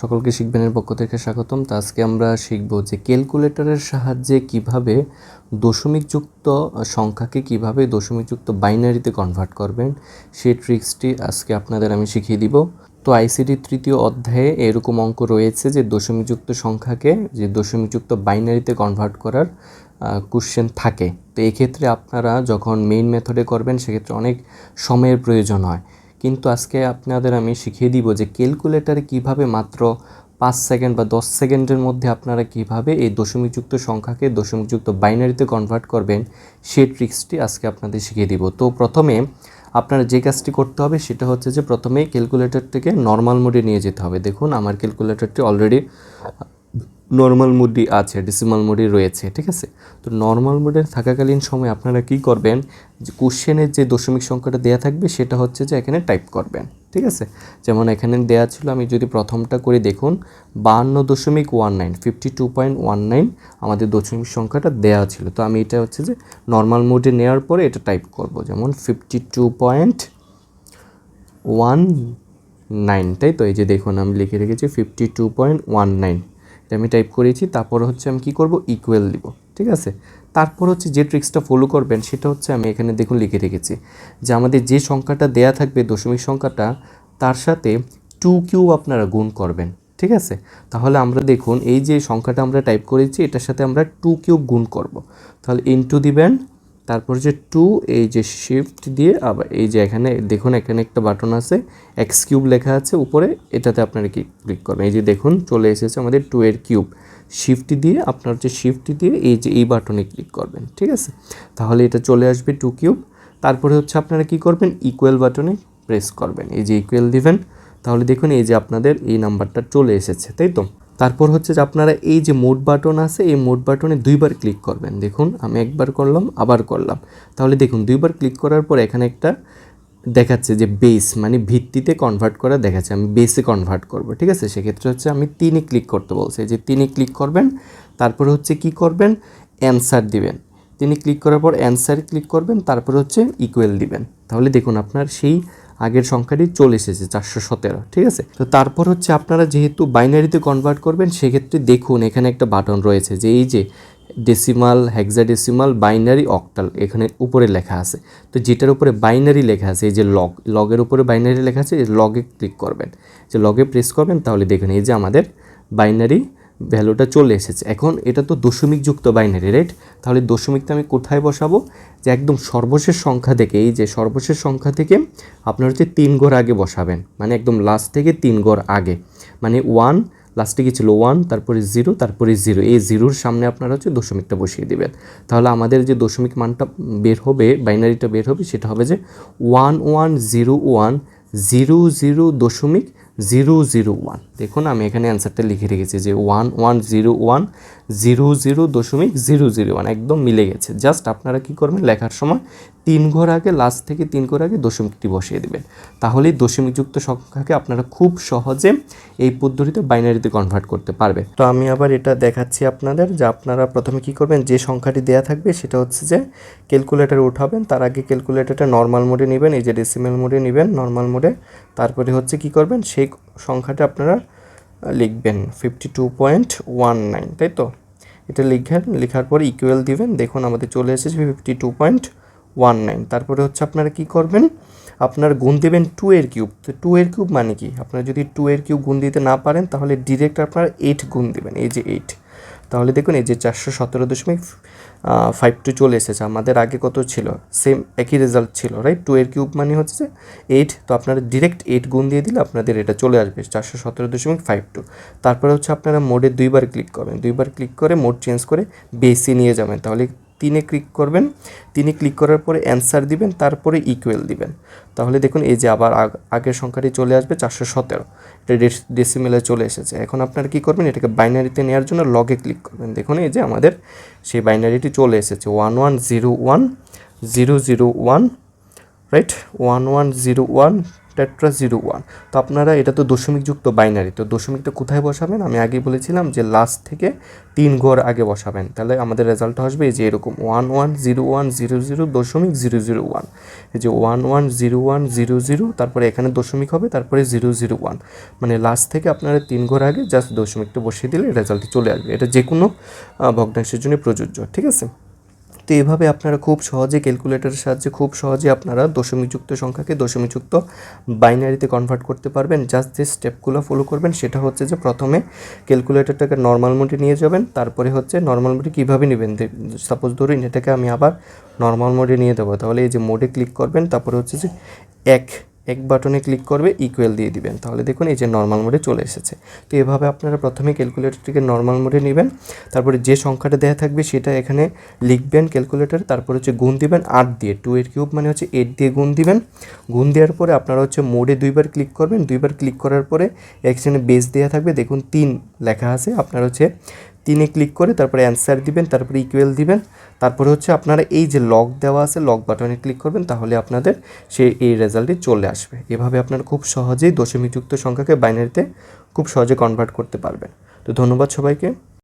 সকলকে শিখবেনের পক্ষ থেকে স্বাগতম। তো আজকে আমরা শিখব যে ক্যালকুলেটরের সাহায্যে কীভাবে দশমিকযুক্ত সংখ্যাকে কীভাবে দশমিকযুক্ত বাইনারিতে কনভার্ট করবেন, সেই ট্রিক্সটি আজকে আপনাদের আমি শিখিয়ে দিব। তো আইসিটির তৃতীয় অধ্যায়ে এরকম অঙ্ক রয়েছে যে দশমিকযুক্ত সংখ্যাকে, যে দশমিকযুক্ত বাইনারিতে কনভার্ট করার কোশ্চেন থাকে। তো এক্ষেত্রে আপনারা যখন মেইন মেথডে করবেন, সেক্ষেত্রে অনেক সময়ের প্রয়োজন হয়। কিন্তু আজকে আপনাদের আমি শিখিয়ে দিব যে ক্যালকুলেটারে কীভাবে মাত্র পাঁচ সেকেন্ড বা দশ সেকেন্ডের মধ্যে আপনারা কীভাবে এই দশমিকযুক্ত সংখ্যাকে, দশমিকযুক্ত বাইনারিতে কনভার্ট করবেন সেই ট্রিক্সটি আজকে আপনাদের শিখিয়ে দিব। তো প্রথমে আপনারা যে কাজটি করতে হবে সেটা হচ্ছে যে প্রথমে ক্যালকুলেটরটিকে নর্মাল মোডে নিয়ে যেতে হবে। দেখুন, আমার ক্যালকুলেটরটি অলরেডি নর্মাল মুডি আছে ডিসিমাল মুডি রয়েছে, ঠিক আছে? তো নর্মাল মুডে থাকাকালীন সময় আপনারা কি করবেন? যে কোশ্চেনের যে দশমিক সংখ্যাটা দেওয়া থাকবে, সেটা হচ্ছে যে এখানে টাইপ করবেন, ঠিক আছে? যেমন এখানে দেওয়া ছিল, আমি যদি প্রথমটা করে, দেখুন, বাহান্ন দশমিক one nine fifty two point one nine আমাদের দশমিক সংখ্যাটা দেওয়া ছিল। তো আমি এটা হচ্ছে যে নর্মাল মোডে নেওয়ার পরে এটা টাইপ করব, যেমন fifty two point one nine তাই তো? এই যে দেখুন, আমি লিখে রেখেছি fifty two point one nine এটা আমি টাইপ করেছি, তারপর হচ্ছে আমি কি করব? ইকুয়াল দিব, ঠিক আছে? তারপর হচ্ছে যে ট্রিক্সটা ফলো করবেন, সেটা হচ্ছে আমি এখানে দেখুন লিখে রেখেছি যে আমাদের যে সংখ্যাটা দেয়া থাকবে দশমিক সংখ্যাটা, তার সাথে টু কিউ আপনারা গুণ করবেন, ঠিক আছে? তাহলে আমরা দেখুন এই যে সংখ্যাটা আমরা টাইপ করেছি, এটার সাথে আমরা টু কিউব গুণ করব। তাহলে ইনটু দিবেন তারপর যে টু, এই যে শিফট দিয়ে, আবার এই যে এখানে, দেখুন এখানে একটা বাটন আছে এক্স কিউব লেখা আছে, উপরে এটাতে আপনারা কি ক্লিক করবেন? এই যে দেখুন, চলে এসেছে আমাদের টু এর কিউব শিফট দিয়ে, আপনার হচ্ছে শিফট দিয়ে, এই যে এই বাটনে ক্লিক করবেন, ঠিক আছে? তাহলে এটা চলে আসবে টু কিউব তারপরে হচ্ছে আপনারা কি করবেন? ইকুয়াল বাটনে প্রেস করবেন। এই যে ইকুয়াল দিবেন, তাহলে দেখুন এই যে আপনাদের এই নাম্বারটা চলে এসেছে, তাই তো? তারপর হচ্ছে যে আপনারা এই যে মোড বাটন আছে, এই মোড বাটনে দুইবার ক্লিক করবেন। দেখুন, আমি একবার করলাম, আবার করলাম। তাহলে দেখুন, দুইবার ক্লিক করার পর এখানে একটা দেখাচ্ছে যে বেস মানে ভিত্তিতে কনভার্ট করা দেখাচ্ছে। আমি বেসে কনভার্ট করব, ঠিক আছে? সেক্ষেত্রে হচ্ছে আমি তিনে ক্লিক করতে বলছি। যে তিনে ক্লিক করবেন, তারপরে হচ্ছে কি করবেন? অ্যান্সার দিবেন। তিনি ক্লিক করার পর অ্যান্সার ক্লিক করবেন, তারপর হচ্ছে ইকুয়েল দিবেন। তাহলে দেখুন, আপনার সেই আগের সংখ্যাটি চলে এসেছে চারশো সতেরো, ঠিক আছে? তো তারপর হচ্ছে আপনারা যেহেতু বাইনারিতে কনভার্ট করবেন, সেক্ষেত্রে দেখুন এখানে একটা বাটন রয়েছে যে এই যে ডেসিমাল হেক্সাডেসিমাল বাইনারি অক্টাল এখানে উপরে লেখা আছে। তো যেটার উপরে বাইনারি লেখা আছে, এই যে লগ লগের উপরে বাইনারি লেখা আছে লগে ক্লিক করবেন। যে লগে প্রেস করবেন, তাহলে দেখুন এই যে আমাদের বাইনারি ভ্যালুটা চলে এসেছে। এখন এটা তো দশমিক যুক্ত বাইনারি রাইট তাহলে দশমিকটা আমি কোথায় বসাবো? যে একদম সর্বশেষ সংখ্যা থেকে, এই যে সর্বশেষ সংখ্যা থেকে আপনার হচ্ছে তিন ঘর আগে বসাবেন মানে একদম লাস্ট থেকে তিন ঘর আগে। মানে ওয়ান লাস্টে কি ছিল ওয়ান তারপরে জিরো তারপরে জিরো এই জিরোর সামনে আপনারা হচ্ছে দশমিকটা বসিয়ে দিবেন। তাহলে আমাদের যে দশমিক মানটা বের হবে, বাইনারিটা বের হবে, সেটা হবে যে one one zero one zero zero দশমিক জিরো জিরো ওয়ান। দেখুন, আমি এখানে অ্যান্সারটা লিখে রেখেছি যে one one zero one zero zero দশমিক জিরো জিরো ওয়ান, একদম মিলে গেছে। জাস্ট আপনারা কী করবেন, লেখার সময় তিন ঘর আগে লাস্ট থেকে তিন ঘর আগে দশমিকটি বসিয়ে দেবেন। তাহলেই দশমিকযুক্ত সংখ্যাকে আপনারা খুব সহজে এই পদ্ধতিতে বাইনারিতে কনভার্ট করতে পারবে তো আমি আবার এটা দেখাচ্ছি আপনাদের যে আপনারা প্রথমে কি করবেন, যে সংখ্যাটি দেয়া থাকবে সেটা হচ্ছে যে ক্যালকুলেটারে উঠাবেন, তার আগে ক্যালকুলেটারটা নর্মাল মোডে নেবেন, এই যে ডেসিমেল মোডে নেবেন নর্মাল মোডে তারপরে হচ্ছে কি করবেন, সেই সংখ্যাটা আপনারা লিখবেন fifty two point one nine তাই তো? এটা লিখবেন লেখার পর ইকুয়াল দিবেন, দেখুন আমাদের চলে এসেছে fifty two point one nine তারপরে হচ্ছে আপনারা কি করবেন? আপনার গুণ দেবেন টু এর কিউব তো টু এর কিউব মানে কি? আপনারা যদি টু এর কিউব গুণ দিতে না পারেন, তাহলে ডিরেক্ট আপনার এইট গুণ দেবেন, এই যে এইট তাহলে দেখুন এই যে চারশো সতেরো দশমিক ফাইভ টু চলে এসেছে। আমাদের আগে কত ছিল? সেম একই রেজাল্ট ছিল রাইট টু এর কিউব মানে হচ্ছে এইট তো আপনারা ডিরেক্ট এইট গুণ দিয়ে দিলে আপনাদের এটা চলে আসবে, চারশো সতেরো দশমিক ফাইভ টু তারপরে হচ্ছে আপনারা মোডে দুইবার ক্লিক করবেন। দুইবার ক্লিক করে মোড চেঞ্জ করে বেসি নিয়ে যাবেন। তাহলে তিনে ক্লিক করবেন। তিনে ক্লিক করার পরে অ্যান্সার দিবেন, তারপরে ইকুয়াল দিবেন। তাহলে দেখুন এই যে আবার আগের সংখ্যাটি চলে আসবে চারশো সতেরো। এটা ডেসিমেলে চলে এসেছে। এখন আপনারা কী করবেন, এটাকে বাইনারিতে নেওয়ার জন্য লগে ক্লিক করবেন। দেখুন এই যে আমাদের সেই বাইনারিটি চলে এসেছে। One one zero one zero zero one right one one zero one tetra zero one. তো আপনারা, এটা তো দশমিক যুক্ত বাইনারি, তো দশমিকটা কোথায় বসাবেন? আমি আগেই বলেছিলাম যে লাস্ট থেকে তিন ঘর আগে বসাবেন। তাহলে আমাদের রেজাল্ট আসবে যে এরকম one one zero one zero zero দশমিক জিরো জিরো ওয়ান এই যে one one zero one zero zero তারপরে এখানে দশমিক হবে, তারপরে জিরো জিরো ওয়ান মানে লাস্ট থেকে আপনারা তিন ঘর আগে জাস্ট দশমিকটা বসিয়ে দিলে রেজাল্টটি চলে আসবে। এটা যে কোনো ভগ্নাংশের জন্য প্রযোজ্য, ঠিক আছে? তো এভাবে আপনারা খুব সহজে ক্যালকুলেটরের সাহায্যে খুব সহজে আপনারা দশমিকযুক্ত সংখ্যাকে দশমিকযুক্ত বাইনারিতে কনভার্ট করতে পারবেন। জাস্ট যে স্টেপগুলো ফলো করবেন, সেটা হচ্ছে যে প্রথমে ক্যালকুলেটরটাকে নর্মাল মোডে নিয়ে যাবেন, তারপরে হচ্ছে নর্মাল মোডে কীভাবে নেবেন? সাপোজ ধরুন এটাকে আমি আবার নর্মাল মোডে নিয়ে দেবো। তাহলে এই যে মোডে ক্লিক করবেন, তারপরে হচ্ছে যে এক এক বাটনে ক্লিক করবে ইকুয়াল দিয়ে দিবেন। তাহলে দেখুন এই যে নর্মাল মোডে চলে এসেছে। তো এভাবে আপনারা প্রথমে ক্যালকুলেটরটিকে নর্মাল মোডে নেবেন, তারপরে যে সংখ্যাটা দেওয়া থাকবে সেটা এখানে লিখবেন ক্যালকুলেটর তারপর হচ্ছে গুণ দিবেন আট দিয়ে। টু এর কিউব মানে হচ্ছে এইট দিয়ে গুণ দিবেন। গুণ দেওয়ার পরে আপনারা হচ্ছে মোডে দুইবার ক্লিক করবেন। দুইবার ক্লিক করার পরে এখানে বেস দেওয়া থাকবে। দেখুন তিন লেখা আছে। আপনার হচ্ছে তিনে ক্লিক করে তারপরে অ্যান্সার দিবেন, তারপরে ইকুয়েল দিবেন। তারপরে হচ্ছে আপনারা এই যে লক দেওয়া আছে লক বাটনে ক্লিক করবেন, তাহলে আপনাদের সেই এই রেজাল্টটি চলে আসবে। এভাবে আপনারা খুব সহজেই দশমিকযুক্ত সংখ্যাকে বাইনারিতে খুব সহজে কনভার্ট করতে পারবেন। তো ধন্যবাদ সবাইকে।